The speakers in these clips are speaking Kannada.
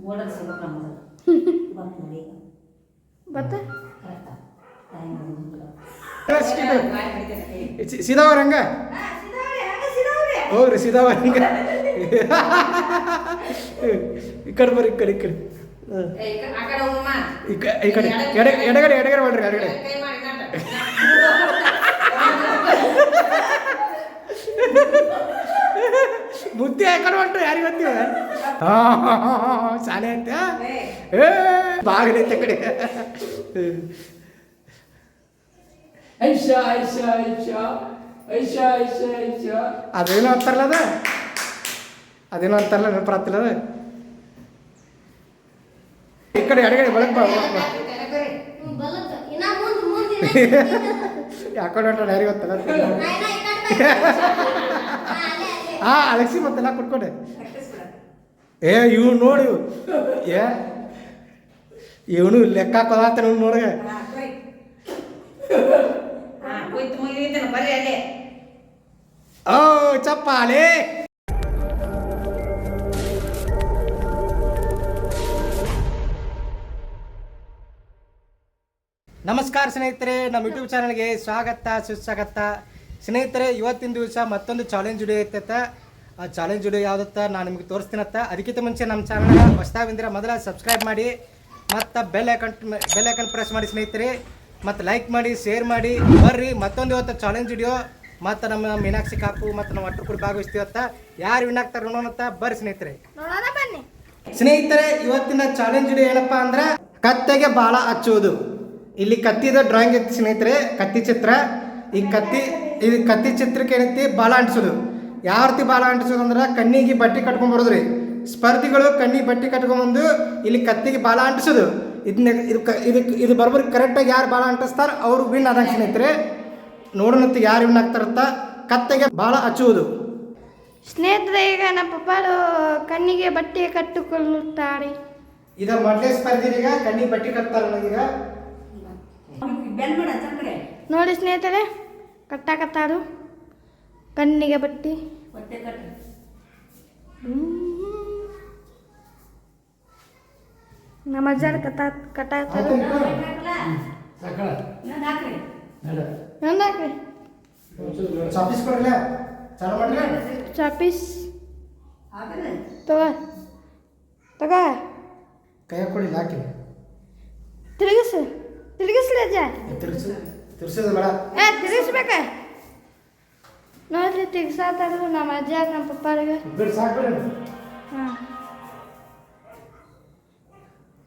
ಬೋರ್ಡರ್ ಸಿಗಬೇಕು ನಮ್ದು ಬಂತು ನೋಡಿ. ಬತ್ತ ಸೀದಾವ್ರ ಹಂಗ ಹೋಗ್ರಿ ಸೀದಾವ್ರ ಹಂಗ ಈ ಕಡೆ ಬರ್ರಿ ಈ ಕಡೆ ಈ ಕಡೆ. ಈ ಕಡೆ ಎಡೆ ಎಡಗಡೆ ಎಡಗಡೆ ಮಾಡ್ರಿ ಎಡಗಡೆ ಬುದ್ಧಿ ಹಾಕೊಂಡು ಹೊಂಟು ಯಾರಿಗೆ ಗೊತ್ತಿವ ಶಾಲೆ ಅಂತ ಏ ಬಾಗಿಲೈತೆ ಕಡೆ ಐಶಾ ಐಶಾ ಐಶಾ ಐಶಾ ಐಶಾ ಐಶಾ ಅದೇನೋ ಅಂತಾರಲ್ಲ ಅದ ಅದೇನೋ ಅಂತಾರಲ್ಲ ನೆನಪರಾತಿಲ್ಲ ಅದ ಈ ಕಡೆ ಎಡಗಡೆ ಬಳಕ್ ಯಾಕೊಂಡು ಹೊಂಟ ಯಾರಿಗೆ ಗೊತ್ತಲ್ಲ ಅಲ್ಲೇ. ಅಲಕ್ಸಿ ಮತ್ತೆಲ್ಲ ಕೊಟ್ಕೊಂಡೆ ಏ ಇವ್ ನೋಡಿ. ಏ, ಇವನು ಲೆಕ್ಕ ಹಾಕೋದಾತ ನೋಡಿ ನೋಡ್ಗ ಓ ಚಪ್ಪಾಲೆ ನಮಸ್ಕಾರ ಸ್ನೇಹಿತರೆ, ನಮ್ಮ ಯೂಟ್ಯೂಬ್ ಚಾನಲ್ಗೆ ಸ್ವಾಗತ, ಸುಸ್ವಾಗತ. ಸ್ನೇಹಿತರೆ ಇವತ್ತಿನ ದಿವಸ ಮತ್ತೊಂದು ಚಾಲೆಂಜ್ ವಿಡಿಯೋ ಇರ್ತೈತೆ. ಆ ಚಾಲೆಂಜ್ ವಿಡಿಯೋ ಯಾವುದತ್ತ ನಾನು ನಿಮಗೆ ತೋರಿಸ್ತೀನತ್ತ. ಅದಕ್ಕಿಂತ ಮುಂಚೆ ನಮ್ಮ ಚಾನಲ್ನ ಹೊಸ್ತಾವಿಂದ್ರೆ ಮೊದಲ ಸಬ್ಸ್ಕ್ರೈಬ್ ಮಾಡಿ ಮತ್ತು bell icon bell icon press ಮಾಡಿ ಸ್ನೇಹಿತರೆ. ಮತ್ತು ಲೈಕ್ ಮಾಡಿ ಶೇರ್ ಮಾಡಿ. ಬರ್ರಿ ಮತ್ತೊಂದು ಇವತ್ತು ಚಾಲೆಂಜ್ ವಿಡಿಯೋ ಮತ್ತು ನಮ್ಮ ಮೀನಾಕ್ಷಿ ಕಾಪು ಮತ್ತು ನಮ್ಮ ಒಟ್ಟು ಕೂಡ ಭಾಗವಹಿಸ್ತೀವತ್ತ. ಯಾರು ವಿನ್ ಆಗ್ತಾರೆ ನೋಡೋಣತ್ತ ಬರ್ರಿ ಸ್ನೇಹಿತರೆ. ಸ್ನೇಹಿತರೆ ಇವತ್ತಿನ ಚಾಲೆಂಜ್ ವಿಡಿಯೋ ಏನಪ್ಪ ಅಂದ್ರೆ ಕತ್ತೆಗೆ ಬಾಳ ಹಚ್ಚುವುದು. ಇಲ್ಲಿ ಕತ್ತಿದ ಡ್ರಾಯಿಂಗ್ ಇತ್ತು ಸ್ನೇಹಿತರೆ ಕತ್ತಿ ಚಿತ್ರ. ಈ ಕತ್ತಿ ಇದು ಕತ್ತಿ ಚಿತ್ರಕ್ಕೆ ಏನೈತಿ? ಬಾಲ ಅಂಟಿಸೋದು. ಯಾವ ರೀತಿ ಬಾಲ ಅಂಟಿಸೋದು ಅಂದ್ರೆ ಕಣ್ಣಿಗೆ ಬಟ್ಟೆ ಕಟ್ಕೊಂಡ್ ಬರೋದ್ರಿ. ಸ್ಪರ್ಧಿಗಳು ಕಣ್ಣಿಗೆ ಬಟ್ಟೆ ಕಟ್ಕೊಂಡ್ಬಂದು ಇಲ್ಲಿ ಕತ್ತಿಗೆ ಬಾಲ ಅಂಟಿಸೋದು. ಇದನ್ನ ಇದು ಕ- ಇದಕ್ಕೆ ಇದು ಬರೋಬ್ಬರಿ ಕರೆಕ್ಟಾಗಿ ಯಾರು ಬಾಲ ಅಂಟಿಸ್ತಾರೆ? ಅವರು ವಿನ್ ಆದಂಗೆ ಸ್ನೇಹಿತರೆ ನೋಡೋಣಂತ ಯಾರು ವಿನ್ ಆಗ್ತಾರಂತ ಕತ್ತೆಗೆ ಬಾಳ ಹಚ್ಚುವುದು. ಸ್ನೇಹಿತರೆ ಈಗ ನಮ್ಮ ಪಪ್ಪಾರು ಕಣ್ಣಿಗೆ ಬಟ್ಟೆ ಕಟ್ಟಿಕೊಳ್ಳುತ್ತಾರೆ. ಇದ ಮೊದಲೇ ಈಗ. ಕಣ್ಣಿಗೆ ಬಟ್ಟೆ ಕಟ್ತಾರೆ ನನಗೀಗ ಚಂದ್ರೆ ನೋಡಿ ಸ್ನೇಹಿತರೆ ಕಟ್ಟಾಕತ್ತಾರು ಕಣ್ಣಿಗೆ ಬಟ್ಟಿ? ನಮ್ಮ ಅಜ್ಜಾರ ಕಟ್ಟ ಕಟ್ಟಾಕತ್ತಾರು ಚಾಪೀಸ್ ತಗೋ. ತಗೋ. ಕೈ ಕೊಡಿ ಹಾಕಿ. ತಿರುಗಿಸು. ತಿರುಗಿಸ್ಲಿ ಅಜ್ಜ. ತಿರ್ಸು ತಿರ್ಸೋದು ಬೇಡ. ಏ ತಿರುಗಿಸ್ಬೇಕ ನೋಡ್ರಿ ತಿರ್ಗ್ಸಾತಾರು ನಮ್ಮ ಅಜ್ಜ ನಮ್ಮ ಪಪ್ಪಾರಿಗೆ. ಬಿಡು ಸಾಕು ಬಿಡು. ಹಾಂ.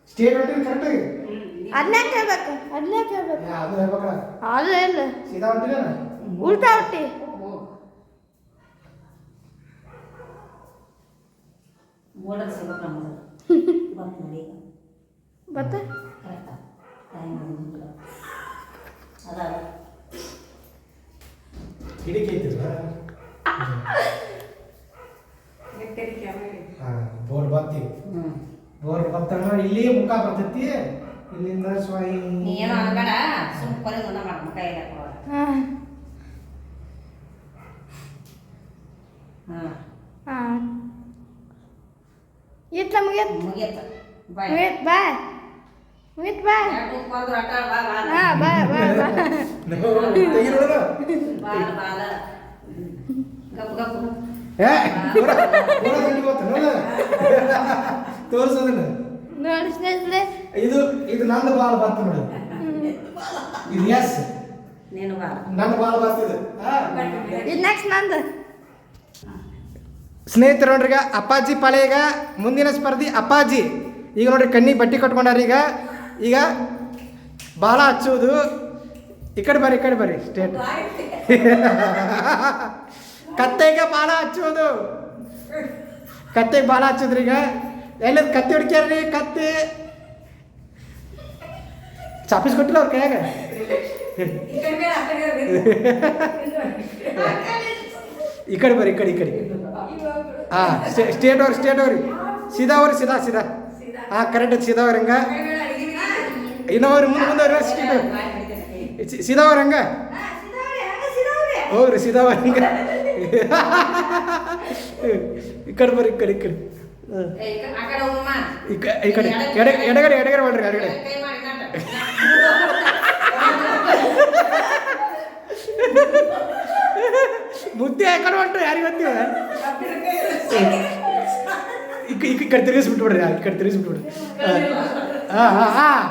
ಸ್ಟೇಟ್ ಹೊಂಟಿರಿ ಕರೆಕ್ಟಾಗಿ ಅದನ್ನೇ ಕೇಳ್ಬೇಕು ಅದನ್ನೇ ಕೇಳ್ಬೇಕು ಅದು ಹೇಳ್ಬೇಕಲ್ಲ ಇಲ್ಲ ಸೀದಾ ಹೊಂಟಿಲ್ಲ ಉಲ್ಟಾ ಹೊಟ್ಟಿ ಬತ್ತ ಕರೆಕ್ಟಾ ಟೈಮ್ ಅದ ಹಿಡಿಕೆ ಐತಿಲ್ಲ ಹಾಂ ಬೋರ್ಡ್ ಬರ್ತೀವಿ ಹ್ಞೂ ಬೋರ್ಡ್ ಬರ್ತಂಗ ಇಲ್ಲಿ ಮುಖ ಬರ್ತೈತಿ ಇಲ್ಲಿಂದ ಸ್ವಾಯಿ ನೀ ಏನೋ ಅನ್ಬೇಡ ಸುಮ್ ಕೊನೆ ಮುಂದೆ ಮಾಡ ಕೈ ಹಾಕೋ ಹಾಂ ಹಾಂ ಹಾಂ ಇತ್ತ ಮುಗಿಯತ್ ಮುಗಿಯತ್ತ ಬಾಯ್ ಮುಗಿಯತ್ ಬಾ ಮುಗಿಯತ್ ಬಾ ಎರಡು ಕೊರ್ದ್ರು ಅಟ್ಟ ಬಾ ಬಾ ಹಾಂ ಬಾ ಬಾ ಬಾ ತೆಗಿರೋಣ ಬಾಲ ಬಾಲ ಗಪ್ ಗಪ್. ಏ ನೋಡ. ತೋರ್ಸೋದನ್ನ. ನೋಡಿ ಸ್ನೇಹಿತರೆ. ಇದು ಇದು ನಂದು ಬಾಲ್ ಬಂತು ನೋಡಿ. ಇದು ಎಸ್ ನೀನು ಬಾಲ. ನನ್ನ ಬಾಲ್ ಬರ್ತಿದೆ ಇದು ನೆಕ್ಸ್ಟ್ ನಂದು. ಸ್ನೇಹಿತರು ನೋಡ್ರಿ ಈಗ ಅಪ್ಪಾಜಿ ಪಾಳೆಯಗ ಮುಂದಿನ ಸ್ಪರ್ಧಿ ಅಪ್ಪಾಜಿ. ಈಗ ನೋಡ್ರಿ ಕಣ್ಣಿಗೆ ಬಟ್ಟೆ ಕಟ್ಕೊಂಡಾರ ಈಗ. ಈಗ ಬಾಳ ಹಚ್ಚುವುದು. ಈ ಕಡೆ ಬರ್ರಿ ಈ ಕಡೆ ಬರ್ರಿ ಸ್ಟೇಟ್. ಕತ್ತೆಗೆ ಬಾಲ ಹಚ್ಚೋದು. ಕತ್ತೆಗೆ ಬಾಲ ಹಚ್ಚಿದ್ರಿ ಈಗ? ಎಲ್ಲದ ಕತ್ತಿ ಹುಡ್ಕ್ಯಾರ್ರಿ ಕತ್ತಿ? ಚಾಪೀಸ್ ಕೊಟ್ಟಿಲ್ಲ ಅವ್ರ ಕೈಯಾಗ? ಈ ಕಡೆ ಬರ್ರಿ ಈ ಕಡೆ ಈ ಕಡೆ. ಹಾ ಸ್ಟೇಟ್ ಅವ್ರಿ ಸ್ಟೇಟ್ ಅವ್ರಿ. ಸೀದಾ ಅವ್ರಿ ಸೀದಾ ಸೀದಾ. ಹಾ ಕರೆಕ್ಟ್ ಸೀದಾ ಅವ್ರಿ ಹಂಗ. ಇನ್ನೋವ್ರಿ ಮುಂದೆ ಮುಂದೆ ಅವ್ರಿ ಸ್ಟೇಟ್ ಸೀದಾ ಅವ್ರಿ ಹಂಗ. ಹೋಗ್ರಿ ಸೀದಾ ಅವ್ರಿ ಹಂಗ. ಈ ಕಡೆ ಬರ್ರಿ ಈ ಕಡೆ ಈ ಕಡೆ. ಈ ಕಡೆ. ಈ ಕಡೆ ಎಡೆ ಎಡಗಡೆ. ಎಡಗಡೆ ಮಾಡ್ರಿ ಎಡಗಡೆ. ಮುದ್ದೆ ಹಾಕೊಂಡು ಹೊಂಟ್ರು ಯಾರಿಗೆ ಗೊತ್ತಿವ ಈ ಕಡೆ ತಿರುಗಿಸ್ಬಿಟ್ಬಿಡ್ರಿ ಈ ಕಡೆ ತಿರುಗಿಸ್ಬಿಟ್ಬಿಡ್ರಿ ಹಾಂ. ಹಾಂ ಹಾಂ ಹಾಂ.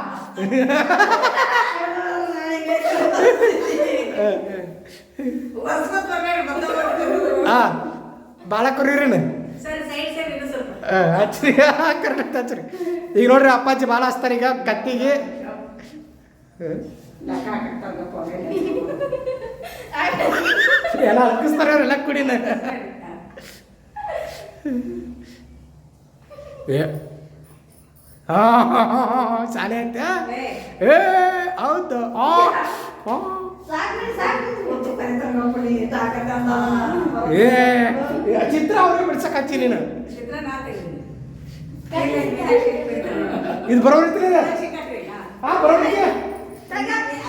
ಭಾಳ ಕೊರಿವ್ರೇನು ಸರಿ ಸೈಡ್ ಸೈಡ್ ಇಡು ಸ್ವಲ್ಪ. ಹಚ್ರಿ ಕರೆಕ್ಟ್ ಹಚ್ರಿ ಈಗ ನೋಡ್ರಿ ಅಪ್ಪಾಜಿ ಭಾಳ ಹಚ್ತಾರೆ ಈಗ ಕತ್ತಿಗೆ ಎಲ್ಲ ಹಕ್ಕಿಸ್ತಾರೆ ಅವ್ರೆಲ್ಲ ಕುಡಿನ. ಏ. ಹಾಂ ಶಾಲೆ ಅಂತ ಏ. ಹೌದು. ಆ. ಆ. ಏ ಏ, ಚಿತ್ರ ಅವ್ರಿಗೆ ಬಿಡ್ಸಕ್ ಹಚ್ಚಿ ನೀನು. ಚಿತ್ರ ನಾ ತೆಗ್ದೀನಿ. ಇದು ಹಾ. ಬರೋರಿಗೆ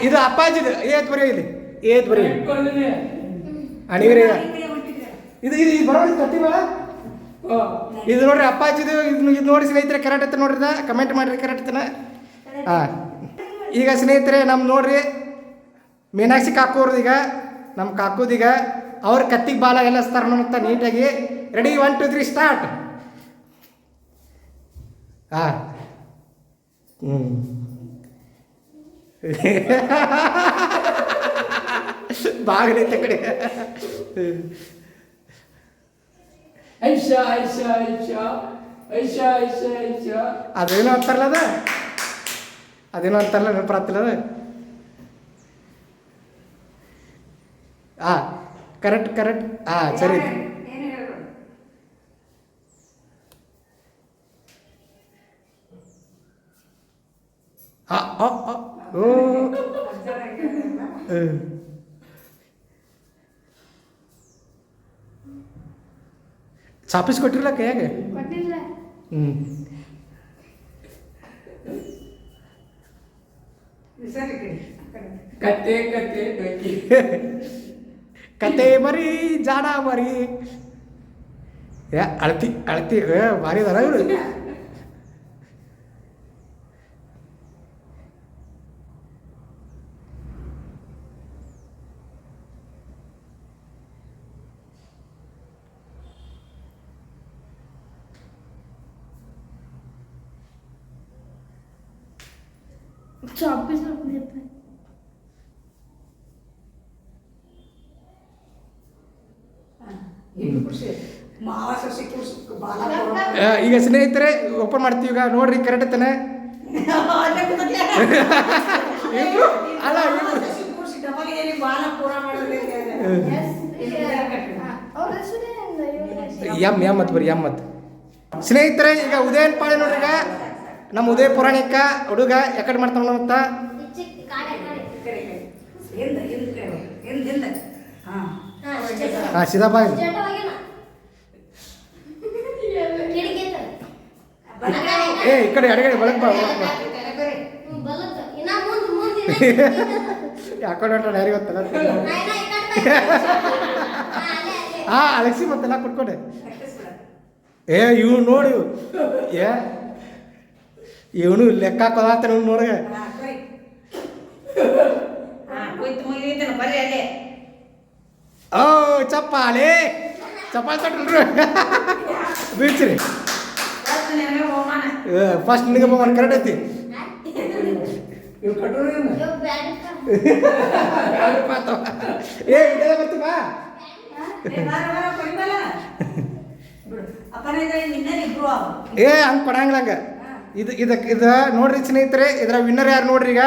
ಇದು ಅಪ್ಪಾಜಿದು. ಏತ್ ಬರೀ ಇಲ್ಲಿ. ಏತ್ ಬರೀ ಅಣಿಗಿರಿ ಇದು ಇದು ಇದು ಬರೋರಿ ಬೇಡ ಇದು ನೋಡ್ರಿ ಅಪ್ಪಾಜಿದು ಇದು ಇದು ನೋಡಿ ಸ್ನೇಹಿತರೆ ಕರೆಕ್ಟ್ ಐತೆ ನೋಡ್ರಿ ಕಮೆಂಟ್ ಮಾಡ್ರಿ ಕರೆಕ್ಟ್ ಐತನ ಹಾಂ ಈಗ ಸ್ನೇಹಿತರೆ ನಮ್ಮ ನೋಡ್ರಿ ಮೀನಾಕ್ಷಿ ಕಾಕು ಈಗ ನಮ್ಮ ಕಾಕುದೀಗ ಅವ್ರ ಕತ್ತಿಗೆ ಬಾಲ ಎಲ್ಲ ಅಂತ ನೀಟಾಗಿ ready one two three start ಹಾಂ ಹ್ಞೂ ಬಾಗಲೈತೆ ಕಡೆ. ಐಶಾ ಐಶಾ ಐಶಾ ಐಶಾ ಐಶಾ ಐಶಾ ಅದೇನೋ ಅಂತಾರಲ್ಲ ಅದ? ಅದೇನೋ ಅಂತಾರಲ್ಲ ನೆನಪರಾತಿಲ್ಲ ಅದ? ಆ ಕರೆಕ್ಟ್ ಕರೆಕ್ಟ್. ಆ ಸರಿ. ಓ. ಹ್ಮ್. ಚಾಪಿಸ್ ಕೊಟ್ಟಿರಲ್ಲ ಕೈಯಾಗ ಹ್ಞೂ. ಕತ್ತೆ ಕತ್ತೆ ಡೊಂಕಿ ಕತೆ ಮರಿ ಜಾಡ ಮರಿ ಏ ಅಳತಿ ಅಳತಿ ಏ ಈಗ ಸ್ನೇಹಿತರೆ ಓಪನ್ ಮಾಡ್ತೀವಿ ಈಗ. ನೋಡ್ರಿ ಕರೆಕ್ಟ್ ತಾನೆ? ಅಲ್ಲ ಎಂ ಎಂ ಮತ್ ಬರ್ರಿ ಎಂ ಮತ್ ಸ್ನೇಹಿತರೆ ಈಗ ಉದಯ ಪಾಳೆ ನೋಡ್ರಿಗ ನಮ್ಮ ಉದಯ ಪುರಾಣಿಕ ಹುಡುಗ ಯಾಕಡೆ ಮಾಡ್ತಾವ ಅಂತ ಹಾಂ ಸೀದಾ ಏ ಈ ಕಡೆ ಎಡಗಡೆ ಬಳಕ್ ಬಾ ಯಾಕಡೆ ಹೊಟ್ಟೆ ಯಾರಿಗೆ ಗೊತ್ತಲ್ಲ ಹಾಂ ಅಳಗಿಸಿ ಮತ್ತೆಲ್ಲ ಕೊಟ್ಕೊಂಡೆ ಏ ಇವ್ ನೋಡಿ. ಏ ಇವನು ಲೆಕ್ಕ ಹಾಕೋದಾಗ್ತಾನೆ ನೋಡಿ ಓ ಚಪ್ಪಾಳೆ. ಚಪ್ಪಾಳೆ ತಟ್ರಿ ಬೀಳ್ಸಿರಿ ಫಸ್ಟ್ ನಿನಗೆ ಹೋಗೋಣ ಕರೆಕ್ಟ್ ಐತಿ. ಏ ಇದೇ ಬರ್ತಿ ಬಾ ಏ. ಏ ಹಂಗೆ ಕೊಡಂಗಿಲ್ಲ ಹಂಗ. ಇದು ಇದಕ್ಕೆ ಇದು ನೋಡ್ರಿ ಸ್ನೇಹಿತರೆ, ಇದ್ರ ವಿನ್ನರ್ ಯಾರು ನೋಡ್ರಿ ಈಗ?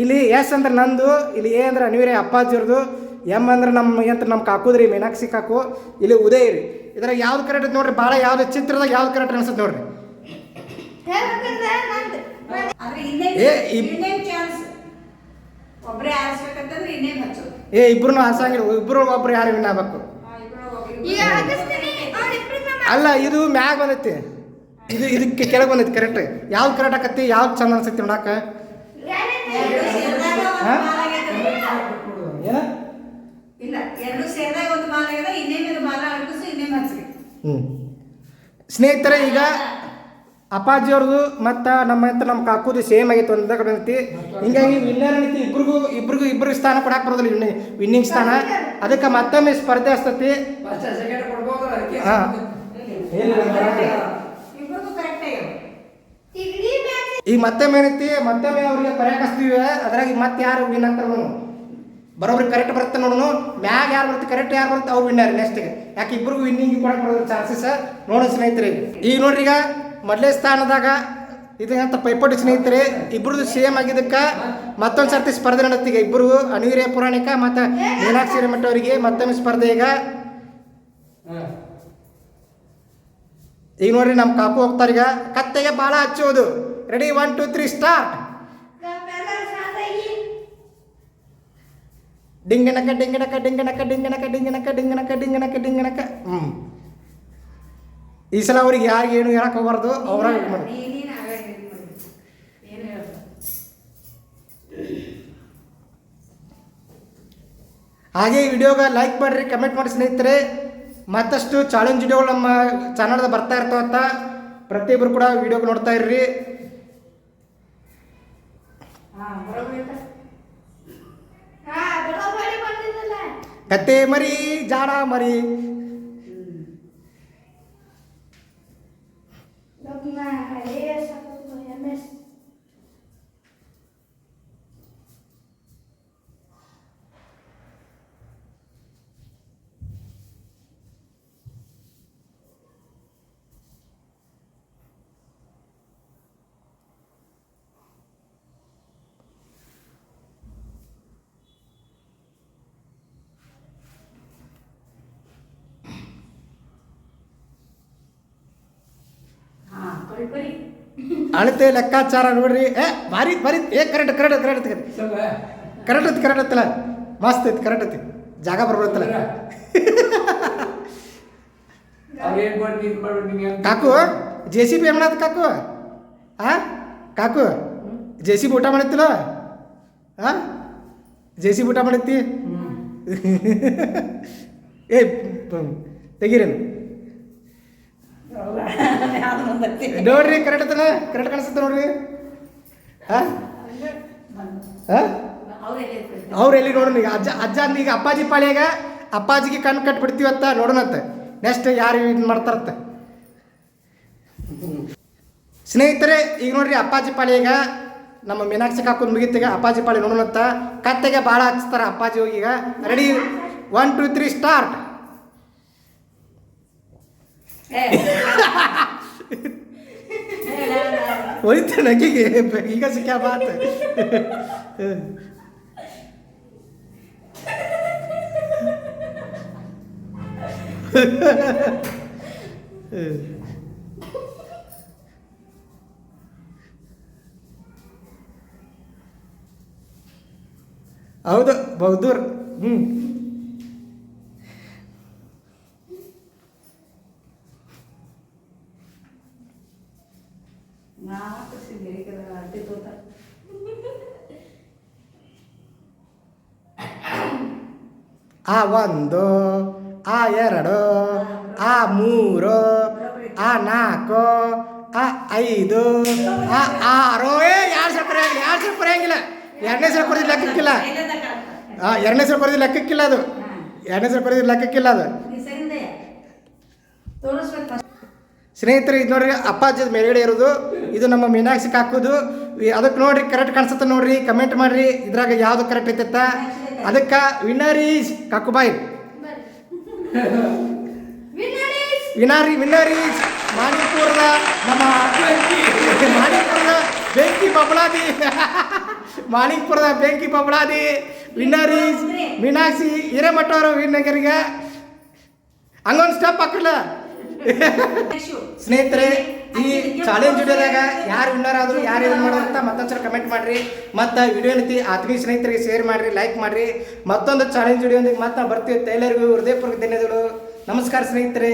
ಇಲ್ಲಿ ಎಸ್ ಅಂದ್ರೆ ನಂದು, ಇಲ್ಲಿ ಎ ಅಂದ್ರೆ ಅನಿವೀರ ಅಪ್ಪಾಜಿಯವ್ರದು. ಎಂ ಅಂದ್ರೆ ನಮ್ಮ ಯಂತ್ರ ನಮ್ಮ ಕಾಕುದ್ರಿ ಮೀನಾಕ್ಷಿ ಕಾಕು ಇಲ್ಲಿ ಉದಯ ರೀ. ಇದ್ರಾಗ ಯಾವ್ದು ಕರೆಕ್ಟ್ ಐತೆ ನೋಡ್ರಿ ಭಾಳ ಯಾವ್ದು ಚಿತ್ರದಾಗ ಯಾವ್ದು ಕರೆಕ್ಟ್ ಅನ್ಸುತ್ತೆ ನೋಡ್ರಿ. ಏ, ಇಬ್ರು ಹಸಂಗಿಲ್ಲ ಇಬ್ರು ಒಬ್ರು ಯಾರು ವಿನ್ ಆಗ್ಬೇಕು. ಇಬ್ರು ಈಗ ಹಾಕಿಸ್ತೀನಿ ಅಲ್ಲ ಇದು ಮ್ಯಾಗ ಬಂದೈತಿ. ಇದು ಇದಕ್ಕೆ ಕೆಳಗೆ ಬಂದೈತಿ ಕರೆಕ್ಟ್ ಯಾವ್ದು ಕರೆಕ್ಟ್ ಆಕತಿ ಯಾವ್ದು ಚಂದ ಅನ್ಸೈತಿ ನೋಡಾಕ? ಇಲ್ಲ ಎರಡು ಸೇರಿದಾಗ ಒಂದು ಬಾಲ ಹ್ಞೂ ಸ್ನೇಹಿತರೆ ಈಗ ಅಪ್ಪಾಜಿ ಅವ್ರದ್ದು ಮತ್ತು ನಮ್ಮ ಹತ್ರ ನಮ್ಮ ಕಾಕುದು ಸೇಮ್ ಆಗಿತ್ತು ಒಂದೇ ಕಡೆ ಐತಿ ಹಿಂಗಾಗಿ ವಿನ್ನರ್ ಐತಿ ಇಬ್ರಿಗೂ ಇಬ್ರಿಗೂ ಇಬ್ರಿಗೆ ಸ್ಥಾನ ಕೊಡಕ್ಕೆ ಬರೋದಿಲ್ಲ ವಿನ್ನಿಂಗ್ ವಿನ್ನಿಂಗ್ ಸ್ಥಾನ. ಅದಕ್ಕೆ ಮತ್ತೊಮ್ಮೆ ಸ್ಪರ್ಧೆ ಹಸ್ತತಿ ಹಾಂ. ಈಗ ಮತ್ತೊಮ್ಮೆ ಏನೈತಿ? ಮತ್ತೊಮ್ಮೆ ಅವ್ರಿಗೆ ಬರೆಯಕ್ಕೆ ಹಚ್ತೀವಿ ಅದ್ರಾಗ ಮತ್ತೆ ಯಾರು ವಿನ್ ಆಗ್ತಾರೆ ನೋಡು ಬರೋಬ್ರಿ ಕರೆಕ್ಟ್ ಬರುತ್ತೆ ನೋಡೋಣ ಮ್ಯಾಗ ಯಾರು ಬರುತ್ತೆ ಕರೆಕ್ಟ್ ಯಾರು ಬರುತ್ತೆ, ಅವ್ರು ವಿನ್ನರ್ ನೆಕ್ಸ್ಟ್ಗೆ ಯಾಕೆ ಇಬ್ಬರಿಗೂ ವಿನ್ನಿಂಗ್ ಕೊಡಕ್ಕೆ ಬರೋದ್ರ ಚಾನ್ಸಸ್ ನೋಡೋಣ ಸ್ನೇಹಿತರೆ. ಈಗ ನೋಡ್ರಿ ಈಗ ಮೊದಲೇ ಸ್ಥಾನದಾಗ ಇದಂತ ಪೈಪೋಟಿ ಸ್ನೇಹಿತರೆ ಇಬ್ಬರದು ಸೇಮ್ ಆಗಿದ್ದಕ್ಕೆ ಮತ್ತೊಂದು ಸರ್ತಿ ಸ್ಪರ್ಧೆ ನಡೆಯುತ್ತೆ ಈಗ ಇಬ್ಬರು ಅನಿವೀರ್ಯ ಪುರಾಣಿಕ ಮತ್ತು ಮೀನಾಕ್ಷಿ ಹಿರೇಮಠ ಅವರಿಗೆ ಮತ್ತೊಮ್ಮೆ ಸ್ಪರ್ಧೆ ಈಗ. ಈಗ ನೋಡ್ರಿ ನಮ್ಮ ಕಾಪು ಹೋಗ್ತಾರೀಗ. ಕತ್ತೆಗೆ ಬಾಳ ಹಚ್ಚೋದು. Ready one two three start ಡಿಂಗನಕ ಡಿಂಗನಕ ಡಿಂಗನಕ ಡಿಂಗನಕ ಡಿಂಗನಕ ಡಿಂಗನಕ ಡಿಂಗನಕ ಡಿಂಗನಕ ಹ್ಞೂ ಈ ಸಲ ಅವ್ರಿಗೆ ಯಾರಿಗೆ ಏನು ಹೇಳಕ್ ಹೋಗ್ಬಾರ್ದು ಅವ್ರ ಹಾಗೆ ಈ ವಿಡಿಯೋಗೆ ಲೈಕ್ ಮಾಡಿರಿ ಕಮೆಂಟ್ ಮಾಡಿ ಸ್ನೇಹಿತರೆ. ಮತ್ತಷ್ಟು ಚಾಲೆಂಜ್ ವಿಡಿಯೋಗಳು ನಮ್ಮ ಚಾನಲ್ದ ಬರ್ತಾ ಇರ್ತಾವಂತ ಪ್ರತಿಯೊಬ್ಬರು ಕೂಡ ವಿಡಿಯೋಗೆ ನೋಡ್ತಾ ಇರ್ರಿ. कते मरी जाड़ा मरी। ಅಳತೆ ಲೆಕ್ಕಾಚಾರ ನೋಡ್ರಿ. ಏ ಭಾರಿ ಭಾರಿ. ಏ ಕರೆಕ್ಟ್ ಕರೆಕ್ಟ್ ಕರೆಕ್ಟ್ ಕರೆಕ್ಟ್ ಐತಿ ಕರೆಕ್ಟ್ ಐತಲ್ಲ ಮಸ್ತ್ ಐತಿ ಕರೆಕ್ಟ್ ಐತಿ ಜಾಗ ನಿಂಗೆ ಕಾಕು ಜೆ ಸಿ ಬಿ ಏನ್ ಮಾಡತ್ತ ಕಾಕು? ಆ? ಕಾಕು ಜೆ ಸಿ ಬಿ ಊಟ ಮಾಡತ್ತಿಲ್ಲ? ಆ? ಜೆ ಸಿ ಬಿ ಊಟ ಮಾಡತ್ತಿ? ಏ ತೆಗೀರೇನು ನೋಡ್ರಿ ಕರೆಕ್ಟ್ ಅದ ಕರೆಕ್ಟ್ ಕಾಣಿಸುತ್ತೆ ನೋಡ್ರಿ. ಅವ್ರು ಎಲ್ಲಿ ನೋಡೋಣ ಈಗ? ಅಜ್ಜ ಅಜ್ಜ ಈಗ ಅಪ್ಪಾಜಿ ಪಾಳ್ಯಾಗ ಅಪ್ಪಾಜಿಗೆ ಕಣ್ಣು ಕಟ್ಬಿಡ್ತೀವತ್ತ ನೋಡೋಣಂತ ನೆಕ್ಸ್ಟ್ ಯಾರು ಇದು ಮಾಡ್ತಾರತ್ತ ಸ್ನೇಹಿತರೆ, ಈಗ ನೋಡ್ರಿ ಅಪ್ಪಾಜಿ ಪಾಳ್ಯಾಗ ನಮ್ಮ ಮೀನಾಕ್ಷಿ ಕಾಕೊಂಡ್ ಮುಗಿತೀಗ ಅಪ್ಪಾಜಿ ಪಾಳಿ ನೋಡೋಣಂತ ಕತ್ತೆಗೆ ಭಾಳ ಹಚ್ತಾರ ಅಪ್ಪಾಜಿ ಹೋಗಿ ಈಗ. Ready one two three start वही तो नकी भगीगा से क्या बात है? ಹೌದು ಬಹುದೂರ್ ಹ್ಞೂ ನಾಲ್ಕು ಸಿಗಲಿಕ್ಕೆ ಅಡ್ಡಿ ತೋತ ಆ ಒಂದು ಆ ಎರಡು ಆ ಮೂರು ಆ ನಾಲ್ಕು ಆ ಐದು ಆ ಆರು. ಏ ಯಾರು ಸಕ್ಕರೆ ಬರೆಯಂಗಿಲ್ಲ ಯಾರು ಸಕ್ಕರೆ ಬರೆಯಂಗಿಲ್ಲ ಎರಡನೇ ಸಲ ಬರೆದಿದ್ದು ಲೆಕ್ಕಕ್ಕಿಲ್ಲ. ಆ ಎರಡನೇ ಸಲ ಬರೆದಿದ್ದು ಲೆಕ್ಕಕ್ಕಿಲ್ಲ ಅದು. ಎರಡನೇ ಸಲ ಬರೆದಿದ್ದು ಲೆಕ್ಕಕ್ಕಿಲ್ಲ ಅದು. ಸ್ನೇಹಿತರು ಇದು ನೋಡ್ರಿ ಅಪ್ಪಾಜಿ ಮೇಲ್ಗಡೆ ಇರೋದು. ಇದು ನಮ್ಮ ಮೀನಾಕ್ಷಿ ಹಾಕೋದು. ಅದಕ್ಕೆ ನೋಡ್ರಿ ಕರೆಕ್ಟ್ ಕಾಣಿಸುತ್ತೆ ನೋಡ್ರಿ. ಕಮೆಂಟ್ ಮಾಡ್ರಿ. ಇದ್ರಾಗ ಯಾವ್ದು ಕರೆಕ್ಟ್ ಐತೆ ಅದಕ್ಕೆ ಈಸ್ ಕಾಕುಬಾಯಿ. ಬಾಯ್ ವಿನಾರಿ ವಿನರ್ ಈಸ್ ಮಾಣಿಪುರದ ನಮ್ಮ ಮಾಣಿಪುರದ ಬೆಂಕಿ ಬಬಳಾದಿ ಮಾಣಿಪುರದ ಬೆಂಕಿ ಬಬಳಾದಿ ವಿನರ್ ಈಸ್ ಮೀನಾಕ್ಷಿ ಹಿರೇಮಠ ಅವರು ವಿನಗರಿಗೆ. ಹಂಗೊಂದು ಸ್ಟೆಪ್ ಹಾಕಲ್ಲ ಸ್ನೇಹಿತರೆ, ಈ ಚಾಲೆಂಜ್ ವಿಡಿಯೋದಾಗ ಯಾರು ವಿನ್ನರ್ ಆದ್ರು, ಯಾರು ಏನು ಮಾಡೋರು ಅಂತ ಮತ್ತೊಂದ್ಸಲ ಕಮೆಂಟ್ ಮಾಡ್ರಿ. ಮತ್ತೆ ವಿಡಿಯೋ ನೀತಿ ಆತ್ಮೀಯ ಸ್ನೇಹಿತರಿಗೆ ಶೇರ್ ಮಾಡ್ರಿ ಲೈಕ್ ಮಾಡ್ರಿ. ಮತ್ತೊಂದು ಚಾಲೆಂಜ್ ವಿಡಿಯೋದಿಗೆ ಮತ್ತೆ ಬರ್ತೀವಿ. ಎಲ್ಲರಿಗೂ ಹೃದಯಪೂರ್ವಕ ಧನ್ಯವಾದಗಳು. ನಮಸ್ಕಾರ ಸ್ನೇಹಿತರೆ.